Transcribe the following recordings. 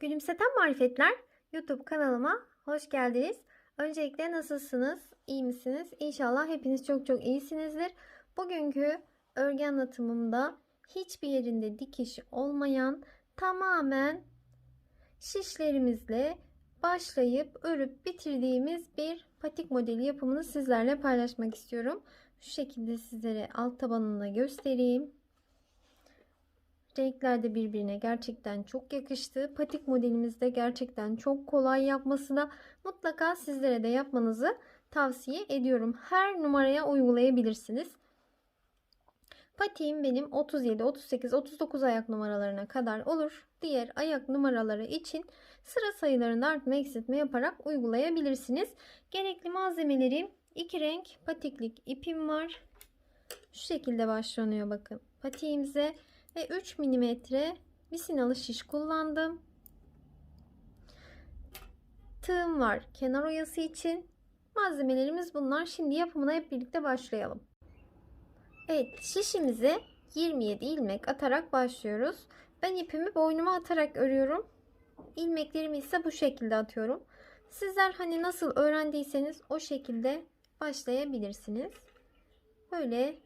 Gülümseten Marifetler YouTube kanalıma hoş geldiniz. Öncelikle nasılsınız? İyi misiniz? İnşallah hepiniz çok çok iyisinizdir. Bugünkü örgü anlatımımda hiçbir yerinde dikiş olmayan tamamen şişlerimizle başlayıp örüp bitirdiğimiz bir patik modeli yapımını sizlerle paylaşmak istiyorum. Şu şekilde sizlere alt tabanını göstereyim. Renkler de birbirine gerçekten çok yakıştı. Patik modelimiz de gerçekten çok kolay yapması da mutlaka sizlere de yapmanızı tavsiye ediyorum. Her numaraya uygulayabilirsiniz. Patiğim benim 37, 38, 39 ayak numaralarına kadar olur. Diğer ayak numaraları için sıra sayılarında artma eksiltme yaparak uygulayabilirsiniz. Gerekli malzemeleri iki renk patiklik ipim var. Şu şekilde başlanıyor bakın. Patiğimize ve 3 mm misinalı şiş kullandım. Tığım var kenar oyası için. Malzemelerimiz bunlar. Şimdi yapımına hep birlikte başlayalım. Evet şişimize 27 ilmek atarak başlıyoruz. Ben ipimi boynuma atarak örüyorum. İlmeklerimi ise bu şekilde atıyorum. Sizler hani nasıl öğrendiyseniz o şekilde başlayabilirsiniz. Böyle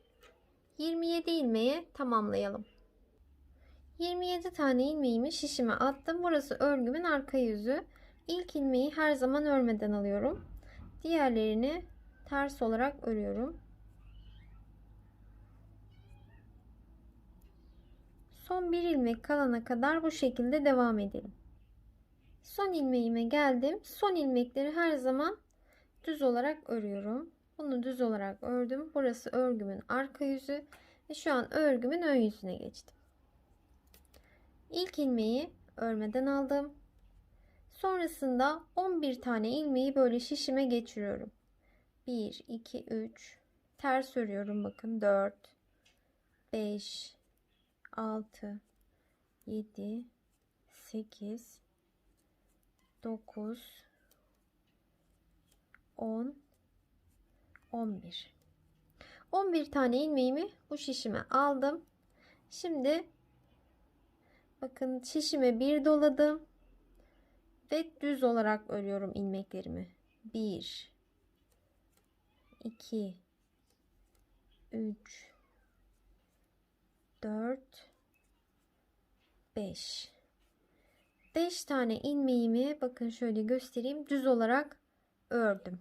27 ilmeğe tamamlayalım. 27 tane ilmeğimi şişime attım. Burası örgümün arka yüzü. İlk ilmeği her zaman örmeden alıyorum. Diğerlerini ters olarak örüyorum. Son bir ilmek kalana kadar bu şekilde devam edelim. Son ilmeğime geldim. Son ilmekleri her zaman düz olarak örüyorum. Bunu düz olarak ördüm. Burası örgümün arka yüzü ve şu an örgümün ön yüzüne geçtim. İlk ilmeği örmeden aldım. Sonrasında 11 tane ilmeği böyle şişime geçiriyorum. 1 2 3 ters örüyorum bakın 4 5 6 7 8 9 10 11 11 tane ilmeğimi bu şişime aldım. Şimdi bakın şişime bir doladım ve düz olarak örüyorum ilmeklerimi. 1 2 3 4 5 5 tane ilmeğimi bakın şöyle göstereyim düz olarak ördüm.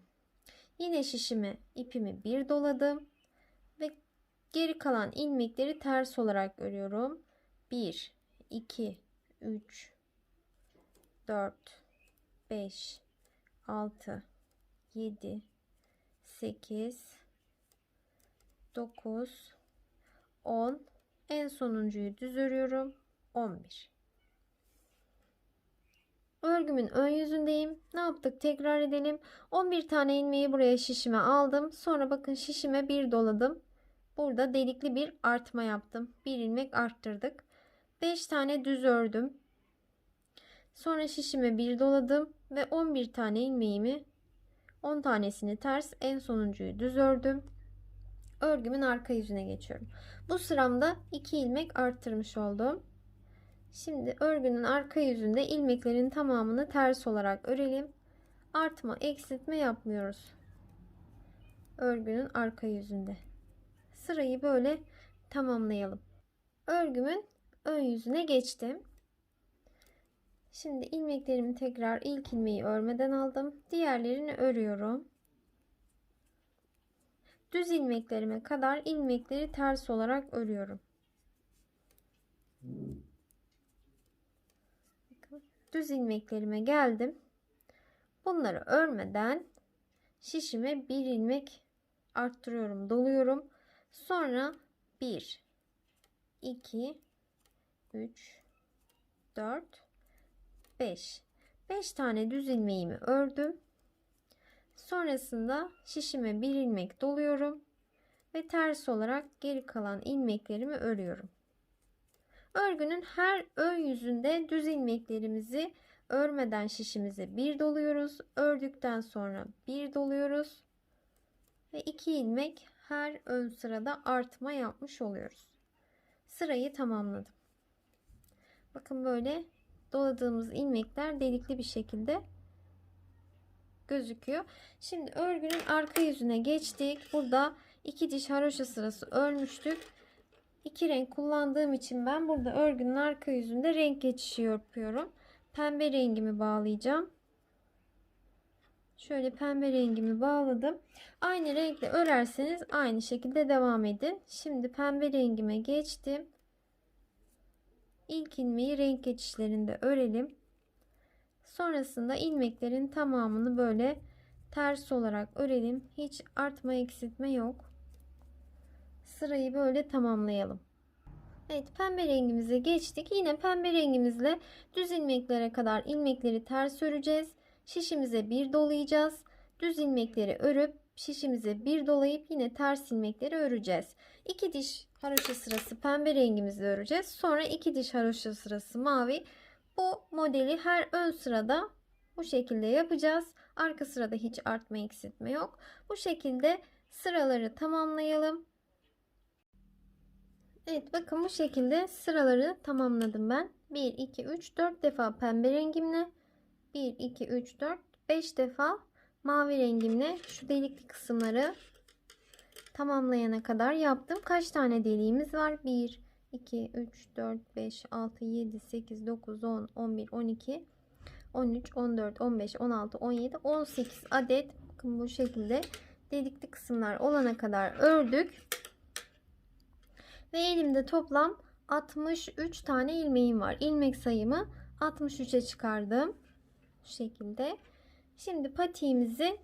Yine şişime ipimi bir doladım ve geri kalan ilmekleri ters olarak örüyorum. 1 2 3 4 5 6 7 8 9 10 en sonuncuyu düz örüyorum. 11 örgümün ön yüzündeyim. Ne yaptık? Tekrar edelim. 11 tane ilmeği buraya şişime aldım. Sonra bakın şişime bir doladım. Burada delikli bir artma yaptım. Bir ilmek arttırdık. 5 tane düz ördüm. Sonra şişime bir doladım ve 11 tane ilmeğimi 10 tanesini ters en sonuncuyu düz ördüm örgümün arka yüzüne geçiyorum bu sıramda 2 ilmek arttırmış oldum Şimdi örgünün arka yüzünde ilmeklerin tamamını ters olarak örelim. Artma, eksiltme yapmıyoruz. Örgünün arka yüzünde. Sırayı böyle tamamlayalım. Örgümün ön yüzüne geçtim. Şimdi ilmeklerimi tekrar ilk ilmeği örmeden aldım. Diğerlerini örüyorum. Düz ilmeklerime kadar ilmekleri ters olarak örüyorum. düz ilmeklerime geldim. Bunları örmeden şişime bir ilmek arttırıyorum, doluyorum. Sonra 1 2 3 4 5 5 tane düz ilmeğimi ördüm. Sonrasında şişime bir ilmek doluyorum ve ters olarak geri kalan ilmeklerimi örüyorum. Örgünün her ön yüzünde düz ilmeklerimizi örmeden şişimize bir doluyoruz. Ördükten sonra bir doluyoruz. Ve 2 ilmek her ön sırada artma yapmış oluyoruz. Sırayı tamamladım. Bakın böyle doladığımız ilmekler delikli bir şekilde gözüküyor. Şimdi örgünün arka yüzüne geçtik. Burada iki diş haroşa sırası örmüştük. İki renk kullandığım için ben burada örgünün arka yüzünde renk geçişi yapıyorum. Pembe rengimi bağlayacağım. Şöyle pembe rengimi bağladım. Aynı renkle örerseniz aynı şekilde devam edin. Şimdi pembe rengime geçtim. İlk ilmeği renk geçişlerinde örelim. Sonrasında ilmeklerin tamamını böyle ters olarak örelim. Hiç artma eksiltme yok. Sırayı böyle tamamlayalım. Evet pembe rengimize geçtik. Yine pembe rengimizle düz ilmeklere kadar ilmekleri ters öreceğiz. Şişimize bir dolayacağız. Düz ilmekleri örüp şişimize bir dolayıp yine ters ilmekleri öreceğiz. İki diş haroşa sırası pembe rengimizle öreceğiz. Sonra iki diş haroşa sırası mavi. Bu modeli her ön sırada bu şekilde yapacağız. Arka sırada hiç artma eksiltme yok. Bu şekilde sıraları tamamlayalım. Evet bakın bu şekilde sıraları tamamladım ben. 1, 2, 3, 4 defa pembe rengimle 1, 2, 3, 4, 5 defa mavi rengimle şu delikli kısımları tamamlayana kadar yaptım. Kaç tane deliğimiz var? 1, 2, 3, 4, 5, 6, 7, 8, 9, 10, 11, 12, 13, 14, 15, 16, 17, 18 adet bakın bu şekilde delikli kısımlar olana kadar ördük. Ve elimde toplam 63 tane ilmeğim var. İlmek sayımı 63'e çıkardım. Şu şekilde. Şimdi patiğimizi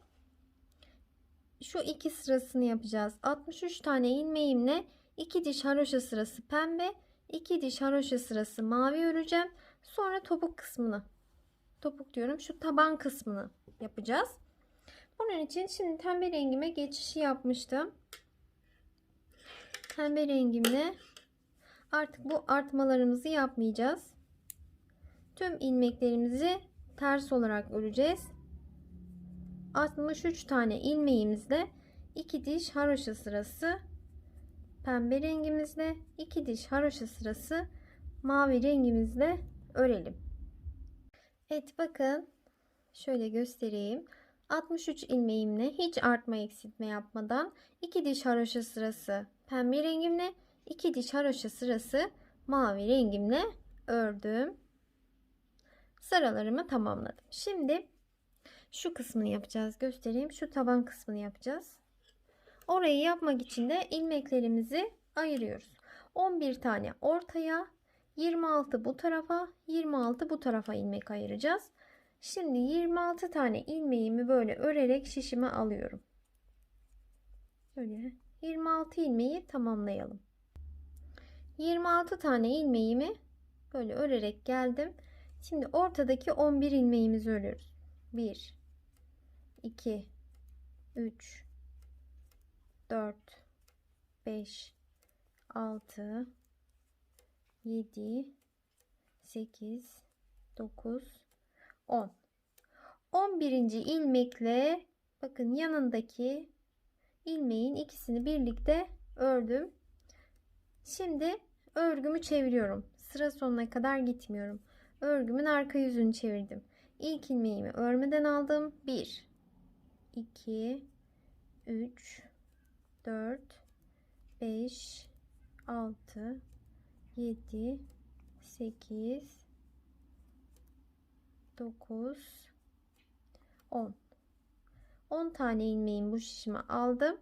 şu iki sırasını yapacağız. 63 tane ilmeğimle 2 diş haroşa sırası pembe, 2 diş haroşa sırası mavi öreceğim. Sonra topuk kısmını topuk diyorum şu taban kısmını yapacağız. Bunun için şimdi pembe rengime geçişi yapmıştım. Pembe rengimle artık bu artmalarımızı yapmayacağız. Tüm ilmeklerimizi ters olarak öreceğiz. 63 tane ilmeğimizle 2 diş haroşa sırası pembe rengimizle 2 diş haroşa sırası mavi rengimizle örelim. Evet bakın şöyle göstereyim. 63 ilmeğimle hiç artma eksiltme yapmadan 2 diş haroşa sırası pembe rengimle 2 diş haroşa sırası mavi rengimle ördüm. Sıralarımı tamamladım. Şimdi şu kısmını yapacağız. Göstereyim. Şu taban kısmını yapacağız. Orayı yapmak için de ilmeklerimizi ayırıyoruz. 11 tane ortaya, 26 bu tarafa, 26 bu tarafa ilmek ayıracağız. Şimdi 26 tane ilmeğimi böyle örerek şişime alıyorum. Şöyle 26 ilmeği tamamlayalım. 26 tane ilmeğimi böyle örerek geldim. Şimdi ortadaki 11 ilmeğimizi örüyoruz. 1 2 3 4 5 6 7 8 9 10 11. ilmekle bakın yanındaki ilmeğin ikisini birlikte ördüm. Şimdi örgümü çeviriyorum. Sıra sonuna kadar gitmiyorum. Örgümün arka yüzünü çevirdim. İlk ilmeğimi örmeden aldım. 1 2 3 4 5 6 7 8 9 10 10 tane ilmeğin bu şişime aldım.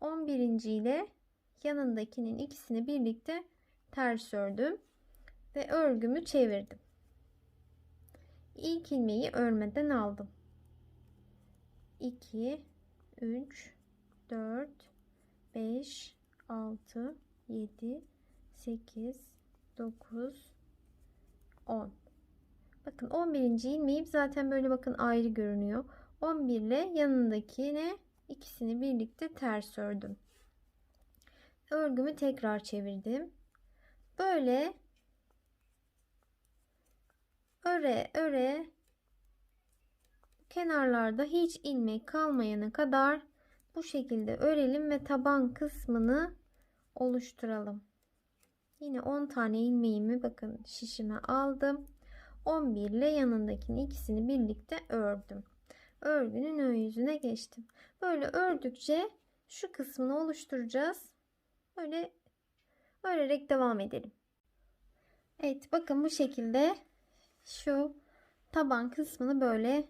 11. ile yanındakinin ikisini birlikte ters ördüm ve örgümü çevirdim. İlk ilmeği örmeden aldım. 2 3 4 5 6 7 8 9 10 Bakın 11. ilmeğim zaten böyle bakın ayrı görünüyor. 11 ile yanındakine ikisini birlikte ters ördüm. Örgümü tekrar çevirdim. Böyle öre öre kenarlarda hiç ilmek kalmayana kadar bu şekilde örelim ve taban kısmını oluşturalım. Yine 10 tane ilmeğimi bakın şişime aldım. 11 ile yanındakini ikisini birlikte ördüm. Örgünün ön yüzüne geçtim. Böyle ördükçe şu kısmını oluşturacağız. Böyle örerek devam edelim. Evet bakın bu şekilde şu taban kısmını böyle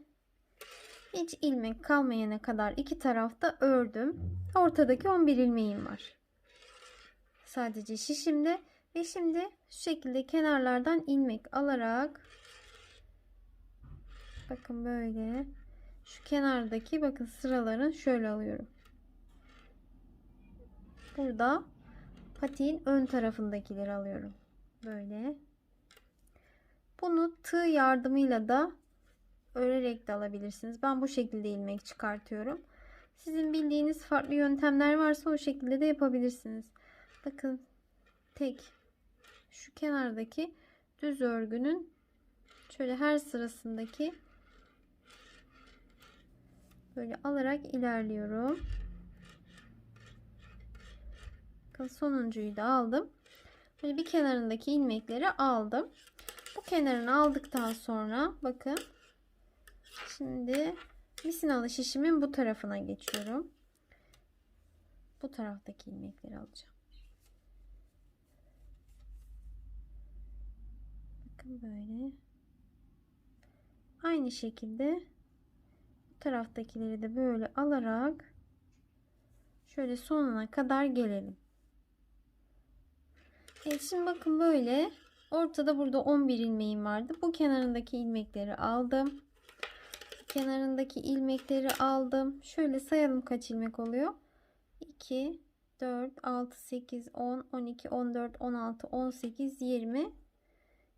hiç ilmek kalmayana kadar iki tarafta ördüm. Ortadaki 11 ilmeğim var. Sadece şişimde ve şimdi şu şekilde kenarlardan ilmek alarak bakın böyle şu kenardaki bakın sıraların şöyle alıyorum. Burada patiğin ön tarafındakileri alıyorum. Böyle. Bunu tığ yardımıyla da örerek de alabilirsiniz. Ben bu şekilde ilmek çıkartıyorum. Sizin bildiğiniz farklı yöntemler varsa o şekilde de yapabilirsiniz. Bakın tek şu kenardaki düz örgünün şöyle her sırasındaki böyle alarak ilerliyorum. Bakın sonuncuyu da aldım. Böyle bir kenarındaki ilmekleri aldım. Bu kenarını aldıktan sonra bakın şimdi misinalı şişimin bu tarafına geçiyorum. Bu taraftaki ilmekleri alacağım. Bakın böyle. Aynı şekilde bu taraftakileri de böyle alarak şöyle sonuna kadar gelelim. Evet şimdi bakın böyle ortada burada 11 ilmeğim vardı. Bu kenarındaki ilmekleri aldım. Kenarındaki ilmekleri aldım. Şöyle sayalım kaç ilmek oluyor. 2 4 6 8 10 12 14 16 18 20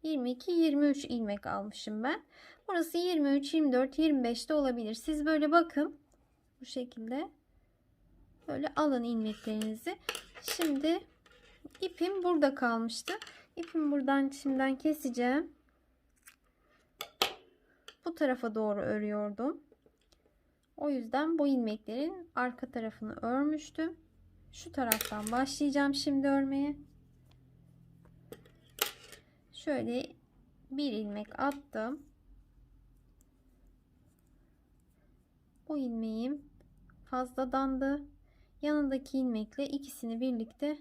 22 23 ilmek almışım ben. Burası 23 24 25 de olabilir. Siz böyle bakın. Bu şekilde böyle alın ilmeklerinizi. Şimdi ipim burada kalmıştı. İpimi buradan şimdiden keseceğim. Bu tarafa doğru örüyordum. O yüzden bu ilmeklerin arka tarafını örmüştüm. Şu taraftan başlayacağım şimdi örmeye. Şöyle bir ilmek attım. Bu ilmeğim fazladandı. Yanındaki ilmekle ikisini birlikte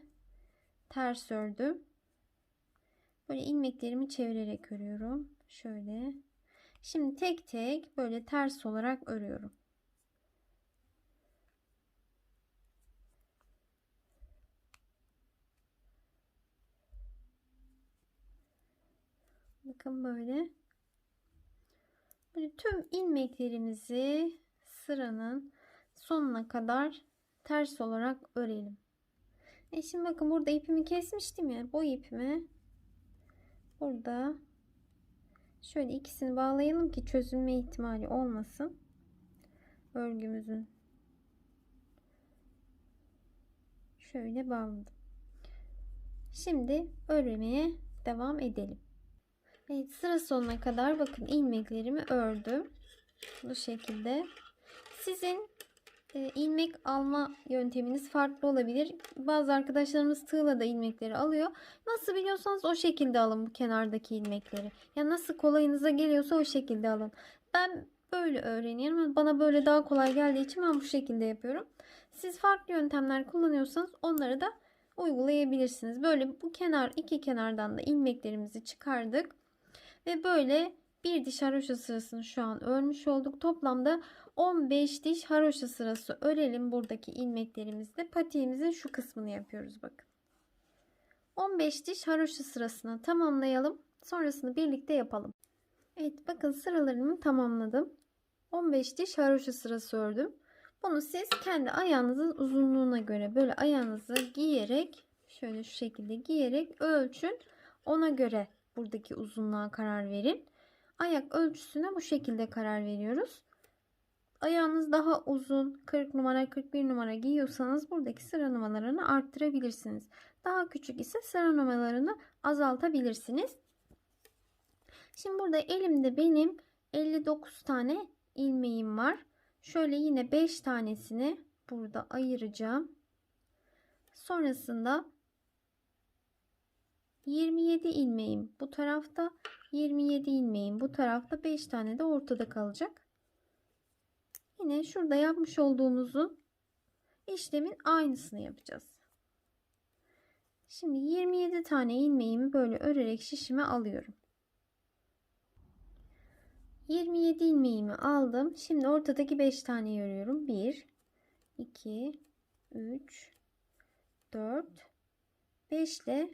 ters ördüm. Böyle ilmeklerimi çevirerek örüyorum. Şöyle. Şimdi tek tek böyle ters olarak örüyorum. Bakın böyle. Böyle tüm ilmeklerimizi sıranın sonuna kadar ters olarak örelim. E şimdi bakın burada ipimi kesmiştim ya. Bu ipimi burada şöyle ikisini bağlayalım ki çözülme ihtimali olmasın. Örgümüzün şöyle bağladım. Şimdi örmeye devam edelim. Evet sıra sonuna kadar bakın ilmeklerimi ördüm. Bu şekilde. Sizin ilmek alma yönteminiz farklı olabilir. Bazı arkadaşlarımız tığla da ilmekleri alıyor. Nasıl biliyorsanız o şekilde alın bu kenardaki ilmekleri. Ya nasıl kolayınıza geliyorsa o şekilde alın. Ben böyle öğreniyorum. Bana böyle daha kolay geldiği için ben bu şekilde yapıyorum. Siz farklı yöntemler kullanıyorsanız onları da uygulayabilirsiniz. Böyle bu kenar iki kenardan da ilmeklerimizi çıkardık. Ve böyle bir diş haroşa sırasını şu an örmüş olduk. Toplamda 15 diş haroşa sırası örelim buradaki ilmeklerimizle. Patiğimizin şu kısmını yapıyoruz bakın. 15 diş haroşa sırasını tamamlayalım. Sonrasını birlikte yapalım. Evet bakın sıralarımı tamamladım. 15 diş haroşa sırası ördüm. Bunu siz kendi ayağınızın uzunluğuna göre böyle ayağınızı giyerek şöyle şu şekilde giyerek ölçün. Ona göre buradaki uzunluğa karar verin. Ayak ölçüsüne bu şekilde karar veriyoruz. Ayağınız daha uzun 40 numara 41 numara giyiyorsanız buradaki sıra numaralarını arttırabilirsiniz. Daha küçük ise sıra numaralarını azaltabilirsiniz. Şimdi burada elimde benim 59 tane ilmeğim var. Şöyle yine 5 tanesini burada ayıracağım. Sonrasında 27 ilmeğim bu tarafta, 27 ilmeğim bu tarafta, 5 tane de ortada kalacak. Yine şurada yapmış olduğumuzun işlemin aynısını yapacağız. Şimdi 27 tane ilmeğimi böyle örerek şişime alıyorum. 27 ilmeğimi aldım. Şimdi ortadaki 5 tane örüyorum. 1 2 3 4 5 ile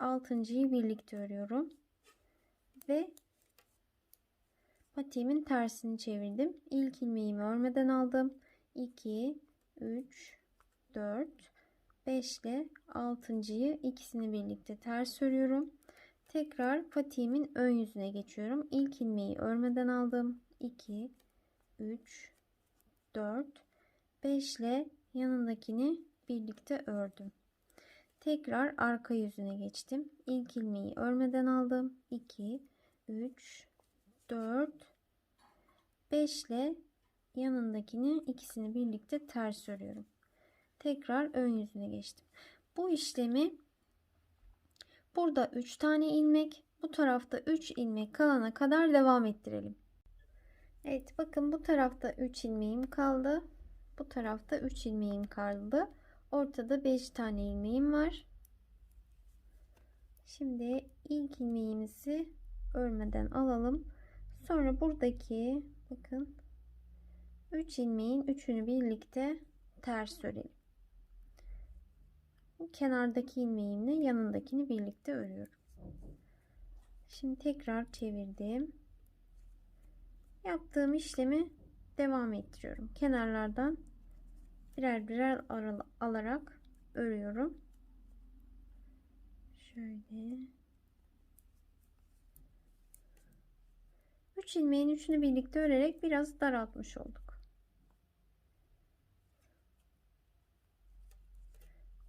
6.yı birlikte örüyorum. Ve patiğimin tersini çevirdim. İlk ilmeğimi örmeden aldım. 2 3 4 5 ile 6.yı ikisini birlikte ters örüyorum. Tekrar patiğimin ön yüzüne geçiyorum. İlk ilmeği örmeden aldım. 2 3 4 5 ile yanındakini birlikte ördüm. Tekrar arka yüzüne geçtim. İlk ilmeği örmeden aldım. 2 3 4 5 ile yanındakini ikisini birlikte ters örüyorum. Tekrar ön yüzüne geçtim. Bu işlemi burada 3 tane ilmek, bu tarafta 3 ilmek kalana kadar devam ettirelim. Evet bakın bu tarafta 3 ilmeğim kaldı. Bu tarafta 3 ilmeğim kaldı. Ortada 5 tane ilmeğim var. Şimdi ilk ilmeğimizi örmeden alalım. Sonra buradaki bakın 3 ilmeğin üçünü birlikte ters örelim. Kenardaki ilmeğimle yanındakini birlikte örüyorum. Şimdi tekrar çevirdim. Yaptığım işlemi devam ettiriyorum. Kenarlardan birer birer alarak örüyorum. Şöyle. 3 ilmeğin üçünü birlikte örerek biraz daraltmış olduk.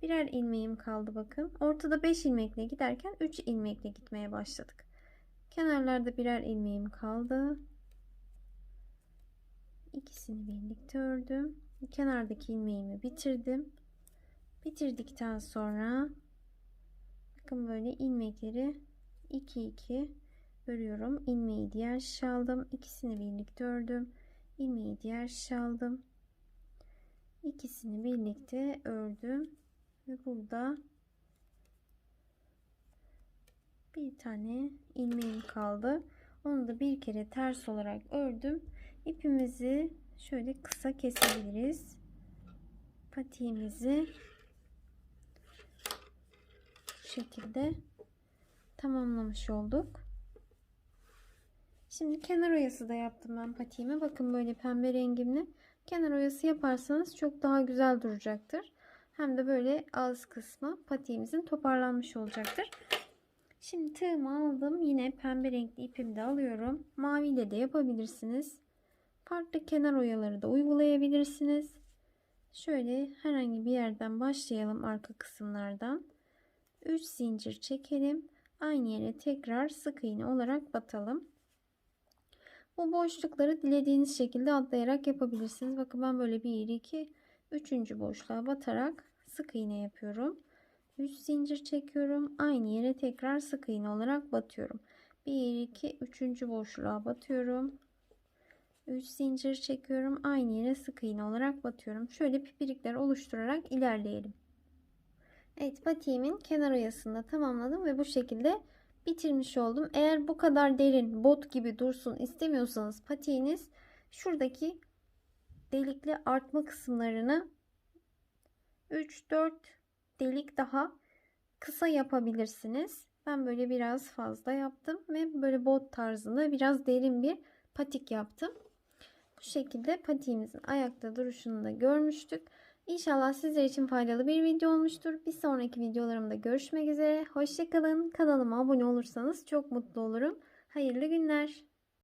Birer ilmeğim kaldı bakın. Ortada 5 ilmekle giderken 3 ilmekle gitmeye başladık. Kenarlarda birer ilmeğim kaldı. İkisini birlikte ördüm. Kenardaki ilmeğimi bitirdim. Bitirdikten sonra bakın böyle ilmekleri 2 2 örüyorum. İlmeği diğer şişe aldım. İkisini birlikte ördüm. İlmeği diğer şişe aldım. İkisini birlikte ördüm. Ve burada bir tane ilmeğim kaldı. Onu da bir kere ters olarak ördüm. İpimizi şöyle kısa kesebiliriz. Patiğimizi bu şekilde tamamlamış olduk. Şimdi kenar oyası da yaptım ben patiğime. Bakın böyle pembe rengimli. Kenar oyası yaparsanız çok daha güzel duracaktır. Hem de böyle ağız kısmı patiğimizin toparlanmış olacaktır. Şimdi tığımı aldım. Yine pembe renkli ipimi de alıyorum. Maviyle de yapabilirsiniz. Farklı kenar oyaları da uygulayabilirsiniz. Şöyle herhangi bir yerden başlayalım arka kısımlardan. 3 zincir çekelim. Aynı yere tekrar sık iğne olarak batalım. Bu boşlukları dilediğiniz şekilde atlayarak yapabilirsiniz. Bakın ben böyle 1 2 3. boşluğa batarak sık iğne yapıyorum. 3 zincir çekiyorum. Aynı yere tekrar sık iğne olarak batıyorum. 1 2 3. boşluğa batıyorum. 3 zincir çekiyorum. Aynı yere sık iğne olarak batıyorum. Şöyle pipirikler oluşturarak ilerleyelim. Evet patiğimin kenar oyasını tamamladım ve bu şekilde bitirmiş oldum. Eğer bu kadar derin bot gibi dursun istemiyorsanız patiğiniz şuradaki delikli artma kısımlarını 3-4 delik daha kısa yapabilirsiniz. Ben böyle biraz fazla yaptım ve böyle bot tarzında biraz derin bir patik yaptım. Bu şekilde patiğimizin ayakta duruşunu da görmüştük. İnşallah sizler için faydalı bir video olmuştur. Bir sonraki videolarımda görüşmek üzere. Hoşçakalın. Kanalıma abone olursanız çok mutlu olurum. Hayırlı günler.